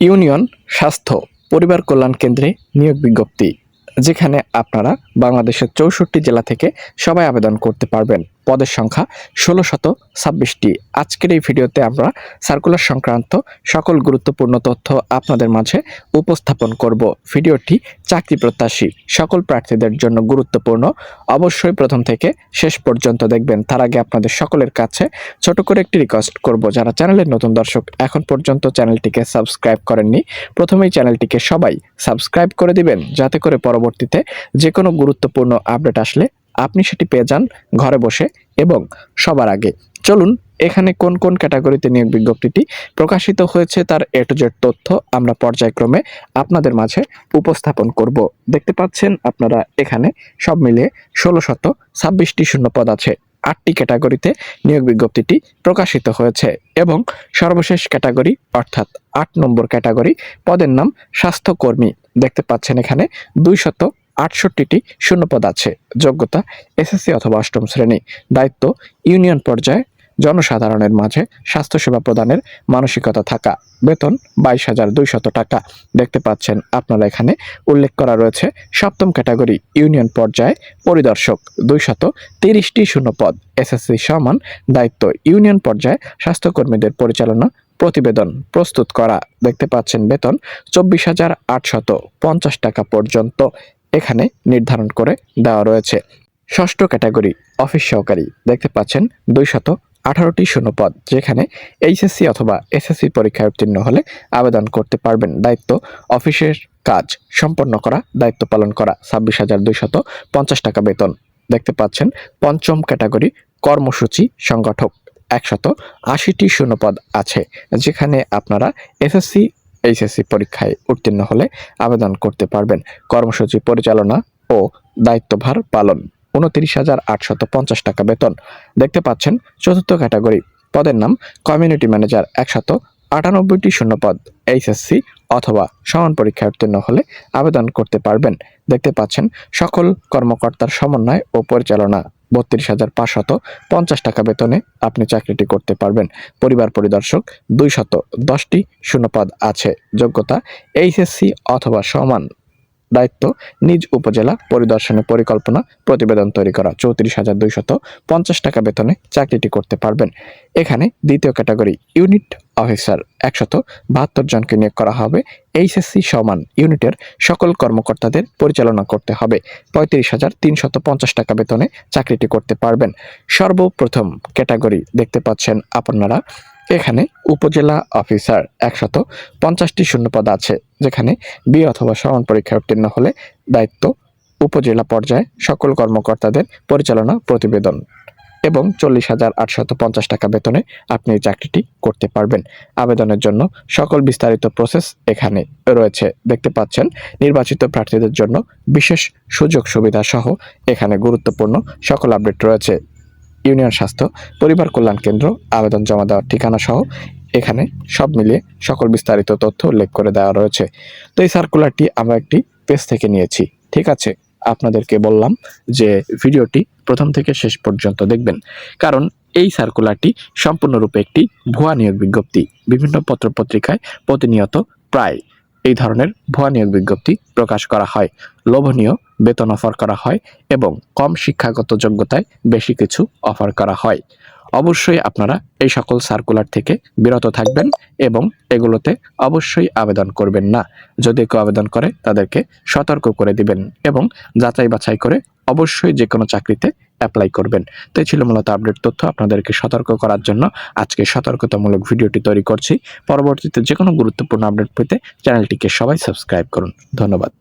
Union স্বাস্থ্য পরিবার কল্যাণ কেন্দ্রে নিয়োগ বিজ্ঞপ্তি যেখানে আপনারা বাংলাদেশের চৌষট্টি জেলা থেকে সবাই আবেদন করতে পারবেন। পদের সংখ্যা ষোলো শত ছাব্বিশটি। আজকের এই ভিডিওতে আমরা সার্কুলার সংক্রান্ত সকল গুরুত্বপূর্ণ তথ্য আপনাদের মাঝে উপস্থাপন করব। ভিডিওটি চাকরি প্রত্যাশী, সকল প্রার্থীদের জন্য গুরুত্বপূর্ণ। অবশ্যই প্রথম থেকে শেষ পর্যন্ত দেখবেন। তার আগে আপনাদের সকলের কাছে ছোট করে একটি রিকোয়েস্ট করব। যারা চ্যানেলের নতুন দর্শক, এখন পর্যন্ত চ্যানেলটিকে সাবস্ক্রাইব করেননি, প্রথমেই চ্যানেলটিকে সবাই সাবস্ক্রাইব করে দিবেন। যাতে করে পরবর্তীতে যে কোনো গুরুত্বপূর্ণ আপডেট আসলে আপনি সেটি পেয়ে যান ঘরে বসে এবং সবার আগে। চলুন, এখানে কোন কোন ক্যাটাগরিতে নিয়োগ বিজ্ঞপ্তিটি প্রকাশিত হয়েছে তার এ তথ্য আমরা পর্যায়ক্রমে আপনাদের মাঝে উপস্থাপন করব। দেখতে পাচ্ছেন আপনারা এখানে সব মিলিয়ে ষোলো শত ছাব্বিশটি শূন্যপদ আছে। আটটি ক্যাটাগরিতে নিয়োগ বিজ্ঞপ্তিটি প্রকাশিত হয়েছে এবং সর্বশেষ ক্যাটাগরি অর্থাৎ আট নম্বর ক্যাটাগরি পদের নাম স্বাস্থ্যকর্মী। দেখতে পাচ্ছেন এখানে দুই শত আটষট্টিটি শূন্যপদ আছে। যোগ্যতা, এসএসসি অথবা অষ্টম শ্রেণি। দায়িত্ব, ইউনিয়ন পর্যায়ে, জনসাধারণের মাঝে স্বাস্থ্যসেবা প্রদানের মানসিকতা থাকা। বেতন, বাইশ হাজার দুইশত টাকা। দেখতে পাচ্ছেন, আপনারা এখানে উল্লেখ করা রয়েছে সপ্তম ক্যাটাগরি, ইউনিয়ন পর্যায়ে পরিদর্শক। দুইশত তিরিশটি শূন্যপদ। এসএসসি সমান দায়িত্ব, ইউনিয়ন পর্যায়ে স্বাস্থ্যকর্মীদের পরিচালনা প্রতিবেদন প্রস্তুত করা। দেখতে পাচ্ছেন, বেতন চব্বিশ হাজার আটশত পঞ্চাশ টাকা পর্যন্ত। এখানে নির্ধারণ করে দেওয়া রয়েছে। ষষ্ঠ ক্যাটাগরি, অফিস সহকারী, দেখতে পাচ্ছেন দুইশত আঠারোটি শূন্যপদ, যেখানে এইচএসসি অথবা এসএসসি পরীক্ষায় উত্তীর্ণ হলে আবেদন করতে পারবেন। দায়িত্ব, অফিসের কাজ সম্পন্ন করা, দায়িত্ব পালন করা, ছাব্বিশ হাজার দুইশত পঞ্চাশ টাকা বেতন। দেখতে পাচ্ছেন পঞ্চম ক্যাটাগরি, কর্মসূচি সংগঠক, একশত আশিটি শূন্যপদ আছে, যেখানে আপনারা এসএসসি এইচএসসি পরীক্ষায় উত্তীর্ণ হলে আবেদন করতে পারবেন। কর্মসূচি পরিচালনা ও দায়িত্বভার পালন, উনত্রিশ হাজার আটশত পঞ্চাশ টাকা বেতন। দেখতে পাচ্ছেন চতুর্থ ক্যাটাগরি। পদের নাম কমিউনিটি ম্যানেজার একশত আটানব্বইটি শূন্যপদ এইচএসসি অথবা সমান পরীক্ষায় উত্তীর্ণ হলে আবেদন করতে পারবেন। দেখতে পাচ্ছেন, সকল কর্মকর্তার সমন্বয় ও পরিচালনা। বত্রিশ হাজার পাঁচশত পঞ্চাশ টাকা বেতনে আপনি চাকরিটি করতে পারবেন। পরিবার পরিদর্শক দুইশত দশটি শূন্যপদ আছে। যোগ্যতা এইচএসসি অথবা সমান। দায়িত্ব নিজ উপজেলা পরিদর্শনের পরিকল্পনা প্রতিবেদন তৈরি করা। চৌত্রিশ হাজার দুইশত পঞ্চাশ টাকা বেতনে চাকরিটি করতে পারবেন। এখানে দ্বিতীয় ক্যাটাগরি ইউনিট অফিসার একশত বাহাত্তর জনকে নিয়োগ করা হবে। এইচএসসি সমান ইউনিটের সকল কর্মকর্তাদের পরিচালনা করতে হবে। পঁয়ত্রিশ হাজার তিনশত পঞ্চাশ টাকা বেতনে চাকরিটি করতে পারবেন। সর্বপ্রথম ক্যাটাগরি দেখতে পাচ্ছেন আপনারা। এখানে উপজেলা অফিসার একশত পঞ্চাশটি শূন্যপদ আছে, যেখানে বি অথবা সমান পরীক্ষায় উত্তীর্ণ হলে দায়িত্ব উপজেলা পর্যায়ে সকল কর্মকর্তাদের পরিচালনা প্রতিবেদন। এবং চল্লিশ হাজার আটশত পঞ্চাশ টাকা বেতনে আপনি এই চাকরিটি করতে পারবেন। আবেদনের জন্য সকল বিস্তারিত প্রসেস এখানে রয়েছে। দেখতে পাচ্ছেন, নির্বাচিত প্রার্থীদের জন্য বিশেষ সুযোগ সুবিধা সহ এখানে গুরুত্বপূর্ণ সকল আপডেট রয়েছে। ইউনিয়ন স্বাস্থ্য, পরিবার কল্যাণ কেন্দ্র, আবেদন জমা দেওয়ার ঠিকানা সহ এখানে সব মিলিয়ে সকল বিস্তারিত তথ্য উল্লেখ করে দেওয়া রয়েছে। তো এই সার্কুলারটি আমরা একটি পেজ থেকে নিয়েছি। ঠিক আছে? আপনাদেরকে বললাম যে ভিডিওটি প্রথম থেকে শেষ পর্যন্ত দেখবেন। কারণ এই সার্কুলারটি সম্পূর্ণরূপে একটি ভুয়া নিয়োগ বিজ্ঞপ্তি। বিভিন্ন পত্রপত্রিকায় প্রতিনিয়ত প্রায় এই ধরনের ভুয়া নিয়োগ বিজ্ঞপ্তি প্রকাশ করা হয়। লোভনীয়, বেতন অফার করা হয় এবং কম শিক্ষাগত যোগ্যতায় বেশি কিছু অফার করা হয়। অবশ্যই আপনারা এই সকল সার্কুলার থেকে বিরত থাকবেন এবং এগুলোতে অবশ্যই আবেদন করবেন না। যদি কেউ আবেদন করে, তাদেরকে সতর্ক করে দিবেন এবং যাচাই বাছাই করে অবশ্যই যে কোনো চাকরিতে অ্যাপ্লাই করবেন। তো ছিল মূলত আপডেট তথ্য। আপনাদেরকে সতর্ক করার জন্য আজকে সতর্কতামূলক ভিডিওটি তৈরি করছি। পরবর্তীতে যে কোনো গুরুত্বপূর্ণ আপডেট পেতে চ্যানেলটিকে সবাই সাবস্ক্রাইব করুন। ধন্যবাদ।